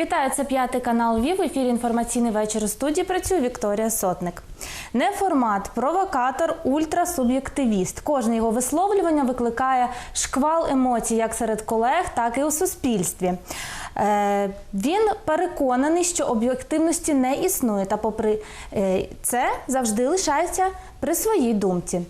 Вітаю, це п'ятий канал Вів. Ефірі інформаційний вечір у студії працює Вікторія Сотник. Неформат, провокатор, ультрасуб'єктивіст. Кожне його висловлювання викликає шквал емоцій як серед колег, так і у суспільстві. Е, він переконаний, що об'єктивності не існує, та попри е, це завжди лишається при своїй думці. Е,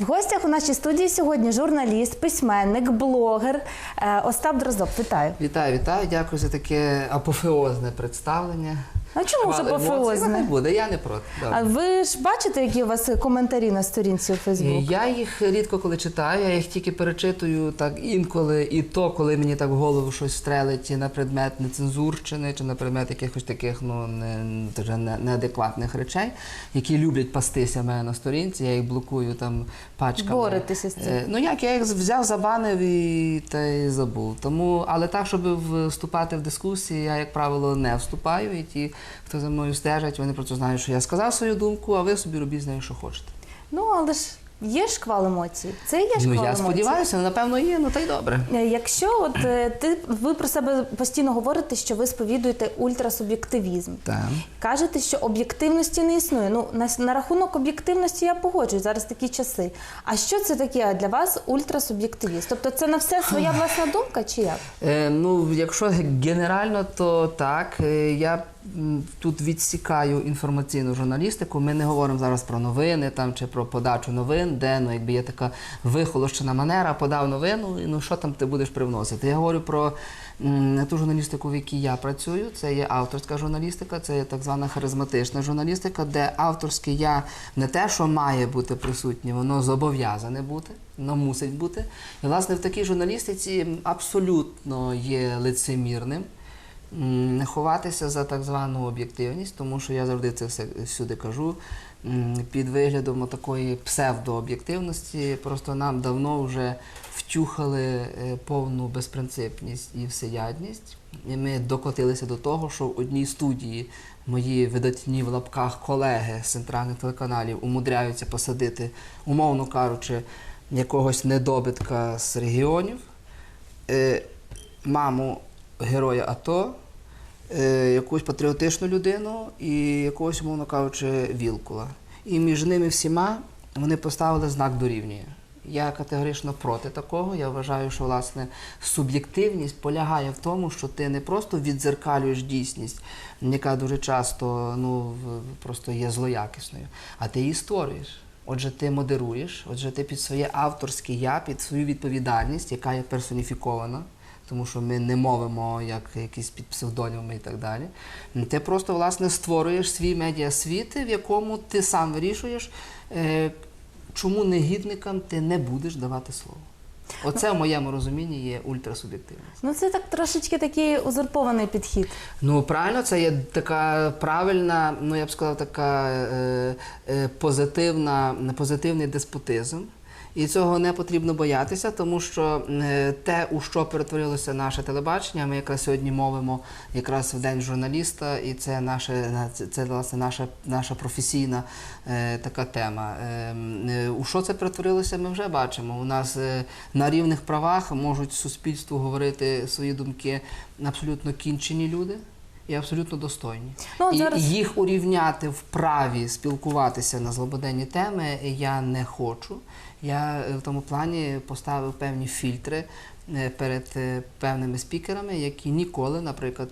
в гостях у нашій студії сьогодні журналіст, письменник, блогер е, Остап Дроздоп. Вітаю. Вітаю, вітаю, дякую за таке апофеозне представлення. А чому ж апофеозне? Буде, я не проти. А Добре. ви ж бачите, які у вас коментарі на сторінці у Фейсбук? Я їх рідко коли читаю, я їх тільки перечитую так інколи, і то, коли мені так в голову щось стрелить на предмет нецензурщини чи на предмет якихось таких ну не, дуже не, неадекватних речей, які люблять пастися в мене на сторінці. Я їх блокую там пачками. Боретеся з цим? Е, Ну як я їх взяв, забанив і та й забув. Тому, але так, щоб вступати в дискусії, я, як правило, не вступаю. І ті, хто за мною стежать, вони просто знають, що я сказав свою думку, а ви собі робіть з нею, що хочете. Ну, але ж є шквал емоцій. Це є шквал Ну я емоцій. сподіваюся, напевно, є, ну та й добре. Е, Якщо от е, ти ви про себе постійно говорите, що ви сповідуєте ультрасуб'єктивізм. Так. Кажете, що об'єктивності не існує. Ну на, на рахунок об'єктивності я погоджуюсь, зараз такі часи. А що це таке для вас ультрасуб'єктивіст? Тобто це на все своя власна думка чи як? Е, ну, якщо генерально, то так. Е, Я тут відсікаю інформаційну журналістику. Ми не говоримо зараз про новини там чи про подачу новин, де ну, якби є така вихолощена манера, подав новину, і ну що там ти будеш привносити. Я говорю про ту журналістику, в якій я працюю. Це є авторська журналістика, це є так звана харизматична журналістика, де авторське я не те, що має бути присутнє, воно зобов'язане бути. Воно мусить бути. І, власне, в такій журналістиці абсолютно є лицемірним не ховатися за так звану об'єктивність, тому що я завжди це все всюди кажу. Під виглядом такої псевдооб'єктивності просто нам давно вже втюхали е, повну безпринципність і всеядність. І ми докотилися до того, що в одній студії мої видатні в лапках колеги з центральних телеканалів умудряються посадити, умовно кажучи, якогось недобитка з регіонів, е, маму героя АТО, е, якусь патріотичну людину і якогось, умовно кажучи, вілкула. І між ними всіма вони поставили знак дорівнює. Я категорично проти такого. Я вважаю, що власне суб'єктивність полягає в тому, що ти не просто віддзеркалюєш дійсність, яка дуже часто ну, просто є злоякісною, а ти її створюєш. Отже, ти модеруєш, отже, ти під своє авторське я, під свою відповідальність, яка є персоніфікована, тому що ми не мовимо як якісь під псевдонімами і так далі. Ти просто власне створюєш свій медіасвіт, в якому ти сам вирішуєш, е, чому негідникам ти не будеш давати слово. Оце в моєму розумінні є ультрасуб'єктивність. Ну це так трошечки такий узурпований підхід. Ну правильно, це є така правильна, ну я б сказав, така е, е, позитивна, позитивний деспотизм. І цього не потрібно боятися, тому що е, те, у що перетворилося наше телебачення, ми якраз сьогодні мовимо якраз в день журналіста, і це наше це, власне наша наша професійна е, така тема. Е, е, у що це перетворилося, ми вже бачимо. У нас е, на рівних правах можуть суспільству говорити свої думки абсолютно кінчені люди. І абсолютно достойні. Ну, і зараз- їх урівняти в праві спілкуватися на злободенні теми я не хочу. Я е, в тому плані поставив певні фільтри е, перед е, певними спікерами, які ніколи, наприклад,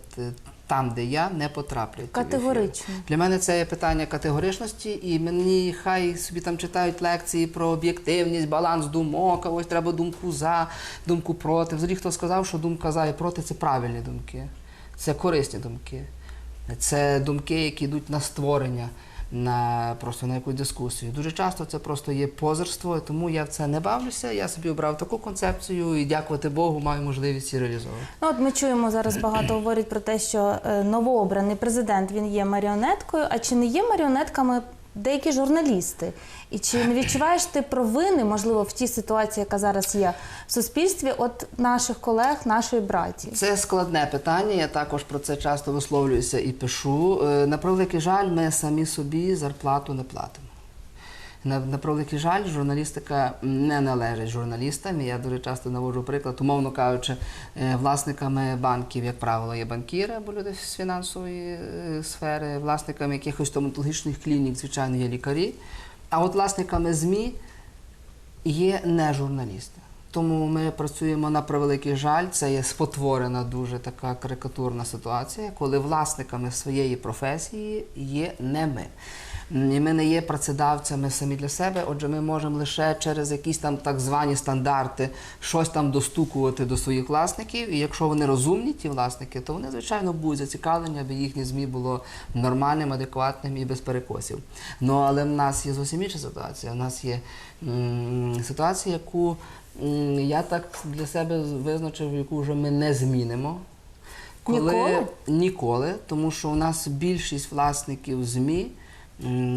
там, де я, не потраплять. Категорично. Для мене це є питання категоричності, і мені хай собі там читають лекції про об'єктивність, баланс думок, а ось треба думку за, думку проти. Взагалі, хто сказав, що думка за і проти це правильні думки, це корисні думки. Це думки, які йдуть на створення, на просто на якусь дискусію. Дуже часто це просто є позерство, тому я в це не бавлюся. Я собі обрав таку концепцію і дякувати Богу, маю можливість її реалізовувати. Ну, от ми чуємо зараз багато говорять про те, що е, новообраний президент він є маріонеткою. А чи не є маріонетками деякі журналісти? І чи не відчуваєш ти провини, можливо, в тій ситуації, яка зараз є в суспільстві, от наших колег, нашої браті? Це складне питання. Я також про це часто висловлююся і пишу. Е, На превеликий жаль, ми самі собі зарплату не платимо. На, на превеликий жаль, журналістика не належить журналістам. Я дуже часто наводжу приклад, умовно кажучи, е, власниками банків, як правило, є банкіри або люди з фінансової е, сфери, власниками якихось стоматологічних клінік, звичайно, є лікарі. А от власниками ЗМІ є не журналісти. Тому ми працюємо на превеликий жаль. Це є спотворена дуже така карикатурна ситуація, коли власниками своєї професії є не ми. І ми не є працедавцями самі для себе. Отже, ми можемо лише через якісь там так звані стандарти щось там достукувати до своїх власників. І якщо вони розумні, ті власники, то вони звичайно будуть зацікавлені, аби їхнє змі було нормальним, адекватним і без перекосів. Ну але в нас є зовсім інша ситуація. У нас є м, ситуація, яку м, я так для себе визначив, яку вже ми не змінимо. Ніколи? Ніколи, тому що у нас більшість власників ЗМІ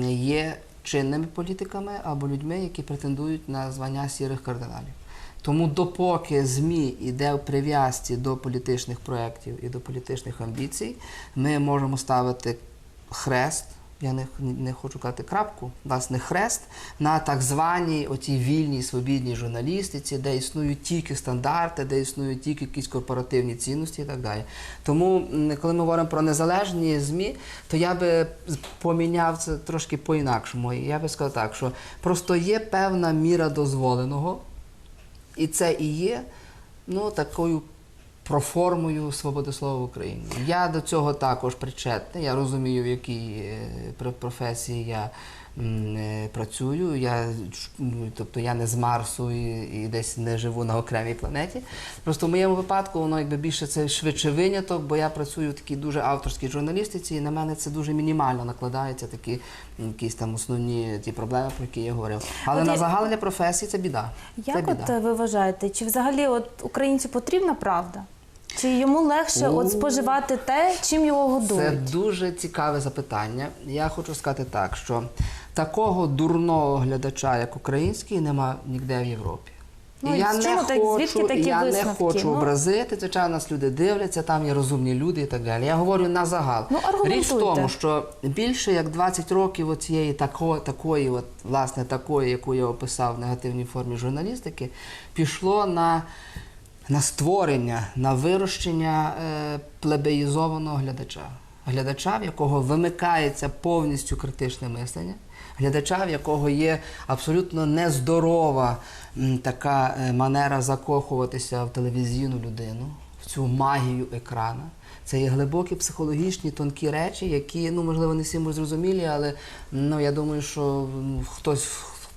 є чинними політиками або людьми, які претендують на звання сірих кардиналів. Тому допоки ЗМІ йде в прив'язці до політичних проєктів і до політичних амбіцій, ми можемо ставити хрест. Я не, не хочу казати крапку, власне, хрест на так званій отій вільній свобідній журналістиці, де існують тільки стандарти, де існують тільки якісь корпоративні цінності і так далі. Тому, коли ми говоримо про незалежні ЗМІ, то я би поміняв це трошки по-інакшому. Я би сказав так, що просто є певна міра дозволеного, і це і є ну, такою проформою свободи слова в Україні. Я до цього також причетний. Я розумію, в якій е, професії я е, працюю. Я, ну, тобто я не з Марсу і, і десь не живу на окремій планеті. Просто в моєму випадку воно якби більше це швидше виняток, бо я працюю в такій дуже авторській журналістиці, і на мене це дуже мінімально накладається такі якісь там основні ті проблеми, про які я говорив. Але От на я- загальне професії це біда. це Як біда. от ви вважаєте, чи взагалі от українцю потрібна правда? Чи йому легше О. от споживати те, чим його Це дуже цікаве запитання. Я хочу сказати так, що такого дурного глядача, як український, нема ніде в Європі. Ну, я не так- хочу, такі я не хочу Ну. образити. Звичайно, нас люди дивляться, там є розумні люди і так далі. Я говорю на загал. Ну. Річ в тому, що більше як 20 років оцієї тако, такої, от, власне, такої, яку я описав в негативній формі журналістики, пішло на, на створення, на вирощення е, плебеїзованого глядача. Глядача, в якого вимикається повністю критичне мислення, глядача, в якого є абсолютно нездорова така е, манера закохуватися в телевізійну людину, в цю магію екрана. Це є глибокі психологічні тонкі речі, які, ну, можливо, не всім зрозумілі, але ну, я думаю, що хтось,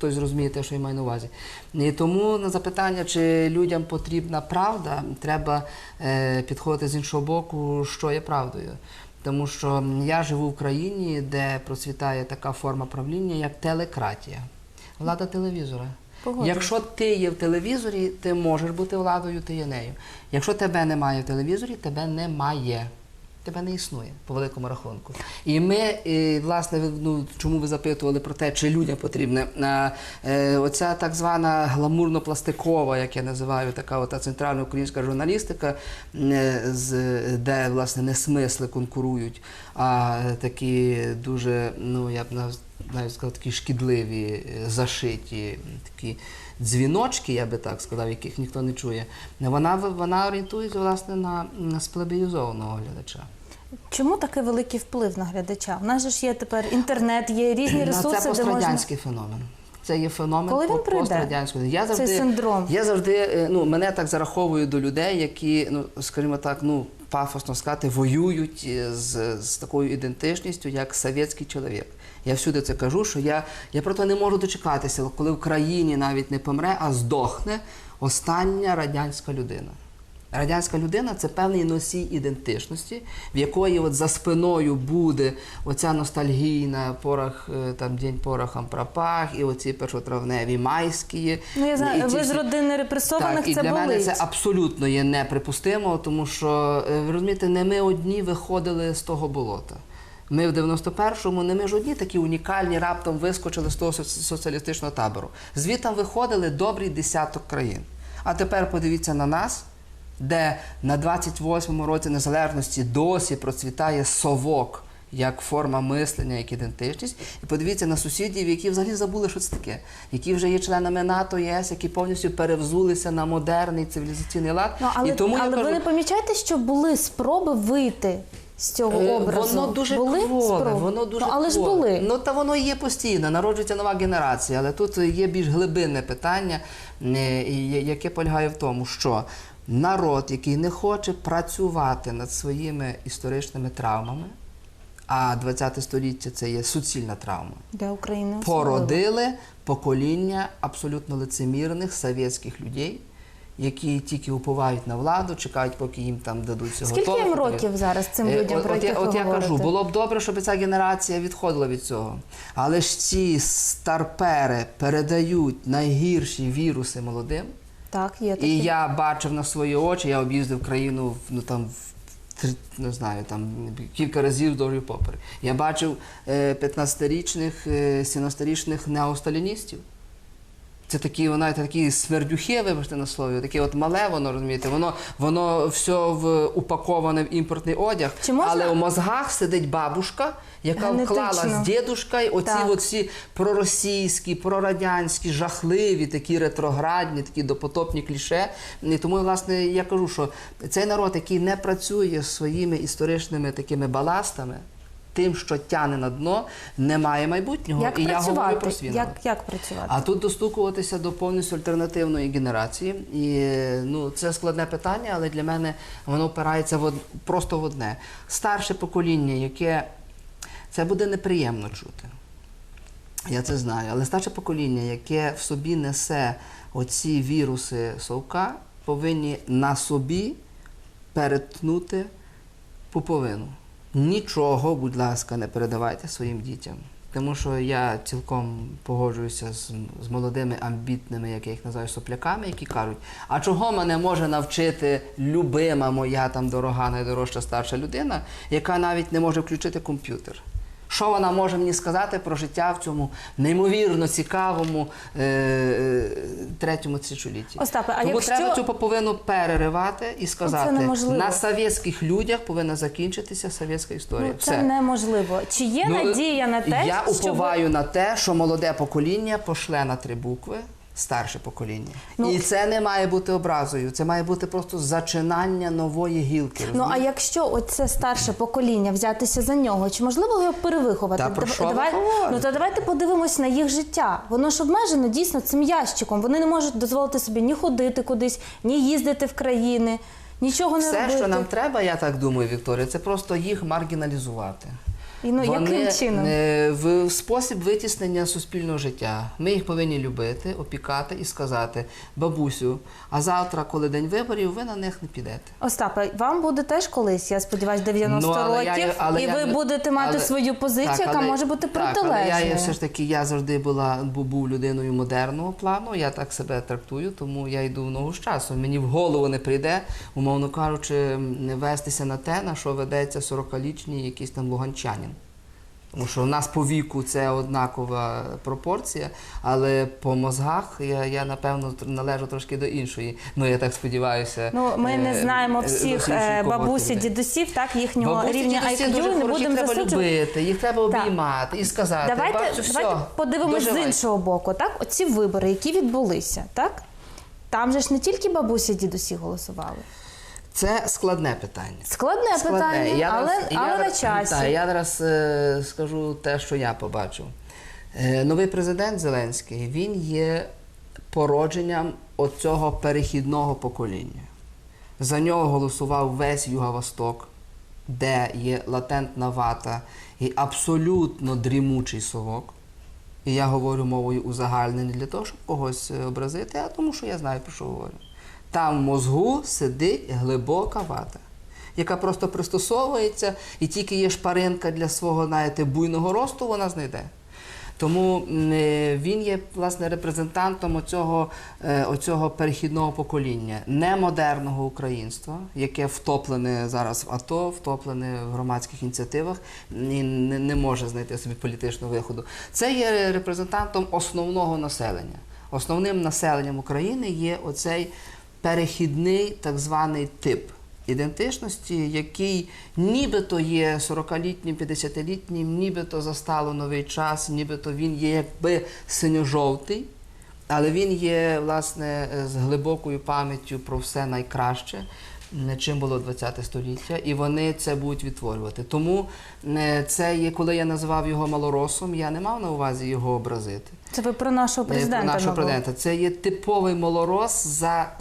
хтось зрозуміє те, що я маю на увазі. І тому на запитання, чи людям потрібна правда, треба е, підходити з іншого боку, що є правдою. Тому що я живу в країні, де процвітає така форма правління, як телекратія, влада телевізора. Погоджуюсь. Якщо ти є в телевізорі, ти можеш бути владою, ти є нею. Якщо тебе немає в телевізорі, тебе немає. Тебе не існує по великому рахунку. І ми, і, власне, ну, чому ви запитували про те, чи людям потрібне, е, оця так звана гламурно-пластикова, як я називаю, така ота центральна українська журналістика, е, з, де, власне, не смисли конкурують, а такі дуже, ну, я б нав- навіть сказав, такі шкідливі, е, зашиті, такі дзвіночки, я би так сказав, яких ніхто не чує. Вона, вона орієнтується, власне, на, на сплебеїзованого глядача. Чому такий великий вплив на глядача? У нас же ж є тепер інтернет, є різні Ну, ресурси, це де можна. пострадянський феномен. Це є феномен Коли він пострадянського. Я Цей завжди, синдром. Я завжди е, ну, мене так зараховую до людей, які, ну, скажімо так, ну, пафосно сказати, воюють е, з, з такою ідентичністю, як совєтський чоловік. Я всюди це кажу, що я, я просто не можу дочекатися, коли в країні навіть не помре, а здохне остання радянська людина. Радянська людина це певний носій ідентичності, в якої от за спиною буде оця ностальгійна порох, е, там день порохом пропах, і оці першотравневі майські. Ну я знаю, ті ви з родини репресованих так, і для болить. мене це абсолютно є неприпустимо, тому що е, ви розумієте, не ми одні виходили з того болота. Ми в 91-му не ми ж одні такі унікальні раптом вискочили з того соціалістичного табору. Звітом виходили добрий десяток країн. А тепер подивіться на нас, де на 28-му році незалежності досі процвітає совок як форма мислення, як ідентичність. І подивіться на сусідів, які взагалі забули, що це таке, які вже є членами НАТО, ЄС, які повністю перевзулися на модерний цивілізаційний лад. Ну, але і тому але я кажу, ви не помічаєте, що були спроби вийти з цього Е, образу? Воно дуже були кволе, воно дуже ну, але ж були. Ну та воно є постійно, народжується нова генерація, але тут є більш глибинне питання, е, яке полягає в тому, що народ, який не хоче працювати над своїми історичними травмами, а 20 століття це є суцільна травма. Для України особливо. Породили покоління абсолютно лицемірних совєтських людей, які тільки уповають на владу, чекають, поки їм там дадуть всього Скільки їм років зараз цим Е, людям, от, про от, я, от я кажу, було б добре, щоб ця генерація відходила від цього. Але ж ці старпери передають найгірші віруси молодим. Так, є такі. І я бачив на свої очі, я об'їздив країну ну там не знаю, там кілька разів вдовж і поперек. Я бачив е, 15-річних, е, 17-річних неосталіністів. Це такі, знаєте, такі смердюхи, вибачте на слові, таке от мале, воно розумієте, воно, воно все в, упаковане в імпортний одяг, Чи можна- але у мозгах сидить бабушка, яка Генетично. вклала з дідушка, і оці Так. от проросійські, прорадянські, жахливі, такі ретроградні, такі допотопні кліше. І тому, власне, я кажу, що цей народ, який не працює своїми історичними такими баластами, тим, що тяне на дно, не має майбутнього. Як і я говорю про працювати? свій. Як, як працювати? А тут достукуватися до повністю альтернативної генерації. І ну, це складне питання, але для мене воно опирається в од... просто в одне. Старше покоління, яке це буде неприємно чути. Я це знаю. Але старше покоління, яке в собі несе оці віруси совка, повинні на собі перетнути пуповину. Нічого, будь ласка, не передавайте своїм дітям. Тому що я цілком погоджуюся з, з молодими амбітними, як я їх називаю, сопляками, які кажуть, а чого мене може навчити любима моя там дорога, найдорожча старша людина, яка навіть не може включити комп'ютер. Що вона може мені сказати про життя в цьому неймовірно цікавому е, е, третьому тисячолітті? Остапе, а Тому якщо- треба цю поповину переривати і сказати, неможливо. на совєтських людях повинна закінчитися совєтська історія. Ну, це Все. неможливо. Чи є Ну, надія на те, я щоб... уповаю на те, що молоде покоління пошле на три букви. Старше покоління, Ну, і це не має бути образою. Це має бути просто зачинання нової гілки. Ну а якщо оце старше покоління взятися за нього, чи можливо його перевиховати? Та про що давай, ну то давайте подивимось на їх життя. Воно ж обмежено дійсно цим ящиком. Вони не можуть дозволити собі ні ходити кудись, ні їздити в країни, нічого не Все, робити. що нам треба, я так думаю, Вікторія, це просто їх маргіналізувати. І, ну, яким чином? е, в спосіб витіснення суспільного життя. Ми їх повинні любити, опікати і сказати: бабусю, а завтра, коли день виборів, ви на них не підете. Остапе, вам буде теж колись, я сподіваюся, 90 Ну, але років, є- але і я ви не- будете мати але- свою позицію, Так, яка але- може бути так. Але я все ж таки, я завжди була був людиною модерного плану. Я так себе трактую, тому я йду в ногу з часом. Мені в голову не прийде, умовно кажучи, м, вестися на те, на що ведеться 40-літній якийсь там луганчанин. Тому що в нас по віку це однакова пропорція, але по мозгах я, я напевно належу трошки до іншої. Ну я так сподіваюся. Ну, ми не е, знаємо е, всіх е, бабусі, дідусів, так їхнього Бабусі, рівня IQ, дуже не будемо їх треба засуджувати. любити, їх треба Так. обіймати і сказати. Давайте, все, давайте подивимось з іншого боку. Так, оці вибори, які відбулися, так там же ж не тільки бабусі, дідусі голосували. Це складне питання. Складне, Складне. питання, Я але, зараз- я на часі. Так, я зараз е, скажу те, що я побачив. Е, новий президент Зеленський він є породженням оцього перехідного покоління. За нього голосував весь Юго-Восток, де є латентна вата і абсолютно дрімучий совок. І я говорю мовою узагальнення не для того, щоб когось е, образити, а тому, що я знаю, про що говорю. Там в мозгу сидить глибока вата, яка просто пристосовується, і тільки є шпаринка для свого, знаєте, буйного росту, вона знайде. Тому е, він є власне репрезентантом оцього, е, оцього перехідного покоління, не модерного українства, яке втоплене зараз в АТО, втоплене в громадських ініціативах і не, не може знайти собі політичного виходу. Це є репрезентантом основного населення. Основним населенням України є оцей перехідний так званий тип. ідентичності, який нібито є 40-літнім, 50-літнім, нібито застало новий час, нібито він є якби синьо-жовтий, але він є власне з глибокою пам'яттю про все найкраще. Чим було 20 століття, і вони це будуть відтворювати. Тому е, це є, коли я назвав його малоросом, я не мав на увазі його образити. Це ви про нашого президента. про нашого президента. Це є типовий малорос за,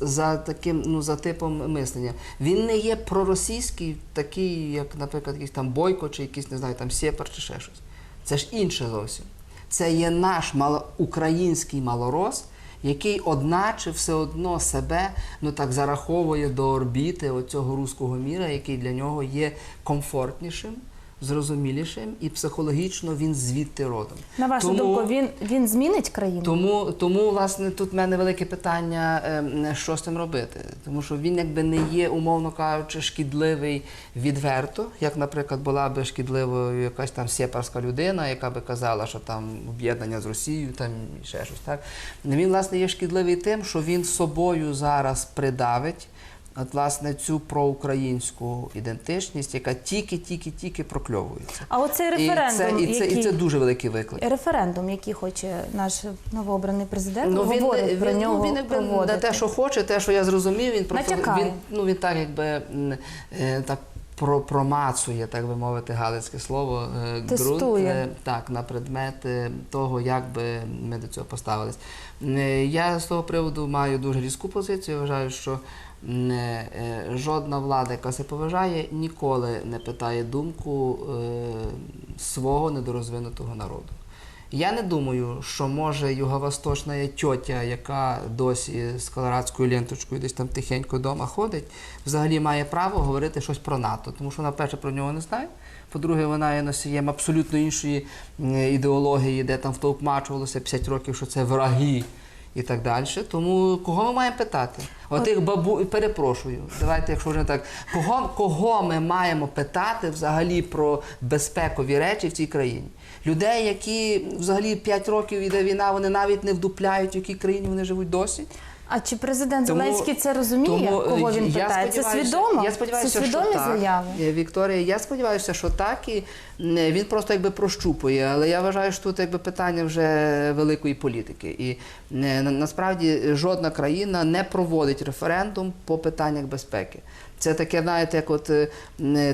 за таким, ну за типом мислення. Він не є проросійський, такий, як, наприклад, якийсь там Бойко, чи якийсь, не знаю, там Сєпар, чи ще щось. Це ж інше зовсім. Це є наш мало, український малорос, який, одначе, все одно себе ну так зараховує до орбіти оцього руського міра, який для нього є комфортнішим. Зрозумілішим і психологічно він звідти родом. На вашу Тому- думку, він, він змінить країну? тому, тому, власне, тут в мене велике питання, ем, що з цим робити. Тому що він якби не є, умовно кажучи, шкідливий відверто, як, наприклад, була би шкідливою якась там сєпарська людина, яка би казала, що там об'єднання з Росією, там і ще щось. Так? Він, власне, є шкідливий тим, що він собою зараз придавить. От, власне, цю проукраїнську ідентичність, яка тільки-тільки-тільки прокльовується. А оцей І референдум, це, і, це, який... і це дуже великий виклик. референдум, який хоче наш новообраний президент, Ну, він, говорить він, про нього ну, він якби проводити. на те, що хоче, те, що я зрозумів, він про він, ну, він так якби е, так про, промацує, так би мовити, галицьке слово е, ґрунт е, так, на предмет е, того, як би ми до цього поставились. Я з того приводу маю дуже різку позицію. Вважаю, що жодна влада, яка себе поважає, ніколи не питає думку свого недорозвинутого народу. Я не думаю, що може юго-восточна тьотя, яка досі з колорадською ленточкою десь там тихенько вдома ходить, взагалі має право говорити щось про НАТО. Тому що вона, перше, про нього не знає. По-друге, вона є носієм абсолютно іншої ідеології, де там втовкмачувалося 50 років, що це враги і так далі. Тому кого ми маємо питати? Отих бабу, перепрошую, давайте, якщо вже так, кого, кого ми маємо питати взагалі про безпекові речі в цій країні? Людей, які взагалі 5 років іде війна, вони навіть не вдупляють, в якій країні вони живуть досі. А чи президент Тому- Зеленський це розуміє, Тому, е, кого він я питає? Це свідомо? Я сподіваюся, це свідомі що так. заяви? Е, Вікторія, я сподіваюся, що так. І він просто якби прощупує. Але я вважаю, що тут якби питання вже великої політики. І е, насправді жодна країна не проводить референдум по питаннях безпеки. Це таке, знаєте, як от е,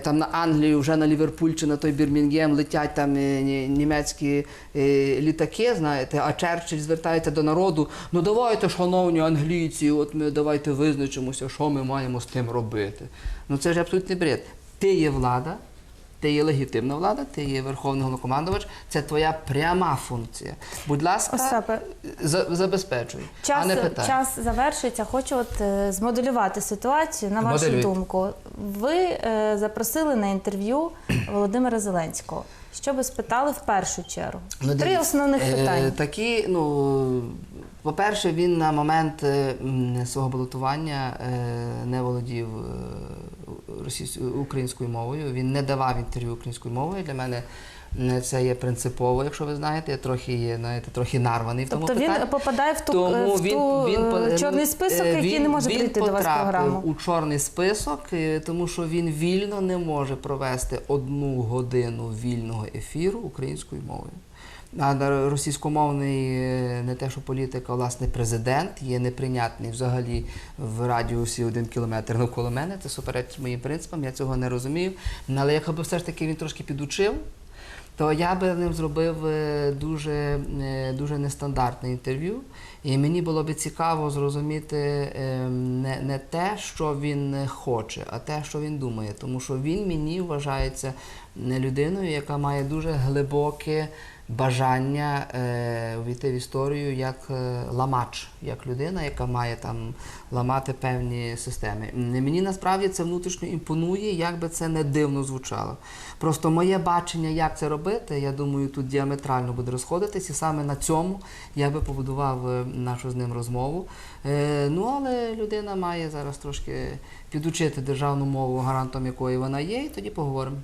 там на Англію, вже на Ліверпуль чи на той Бірмінгем летять там е, німецькі е, літаки, знаєте, а Черчилль звертається до народу. Ну давайте, шановні англійці, от ми давайте визначимося, що ми маємо з тим робити. Ну це ж абсолютний бред. Ти є влада, ти є легітимна влада, ти є верховний головнокомандувач, це твоя пряма функція. Будь ласка, Остапе, за- забезпечуй, а Час, не питай. час завершується. Хочу от е, змоделювати ситуацію. На вашу Моделюй. думку, ви е, запросили на інтерв'ю Володимира Зеленського. Що ви спитали в першу чергу? Ну, Три дивіться, основних е, питання. Такі, ну, по-перше, він на момент е, м, свого балотування е, не володів е, українською мовою. Він не давав інтерв'ю українською мовою. Для мене це є принципово, якщо ви знаєте. Я трохи є, знаєте, трохи нарваний в тому Тобто він попадає в ту, Тому е, в ту е, по- чорний список, е, який не може він прийти до вас програму. у чорний список, е, тому що він вільно не може провести одну годину вільного ефіру українською мовою. Російськомовний е, не те, що політика, власне президент є неприйнятний взагалі в радіусі один кілометр навколо мене. Це суперечить моїм принципам, я цього не розумів. Ну, Але якби все ж таки він трошки підучив, то я би ним зробив е, дуже, е, дуже нестандартне інтерв'ю. І мені було би цікаво зрозуміти не, не те, що він хоче, а те, що він думає. Тому що він мені вважається не людиною, яка має дуже глибоке бажання е, увійти в історію як е, ламач, як людина, яка має там ламати певні системи. Мені насправді це внутрішньо імпонує, як би це не дивно звучало. Просто моє бачення, як це робити, я думаю, тут діаметрально буде розходитись, і саме на цьому я би побудував е, нашу з ним розмову. Ну, але людина має зараз трошки підучити державну мову, гарантом якої вона є, і тоді поговоримо.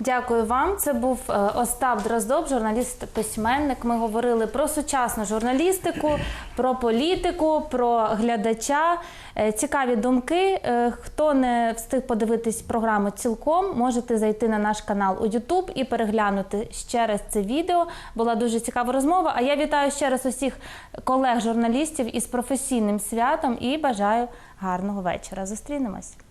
Дякую вам. Це був е, Остап Дроздоб, журналіст-письменник. Ми говорили про сучасну журналістику, про політику, про глядача. Е, Цікаві думки. Е, Хто не встиг подивитись програму цілком, можете зайти на наш канал у YouTube і переглянути ще раз це відео. Була дуже цікава розмова. А я вітаю ще раз усіх колег-журналістів із професійним святом і бажаю гарного вечора. Зустрінемось.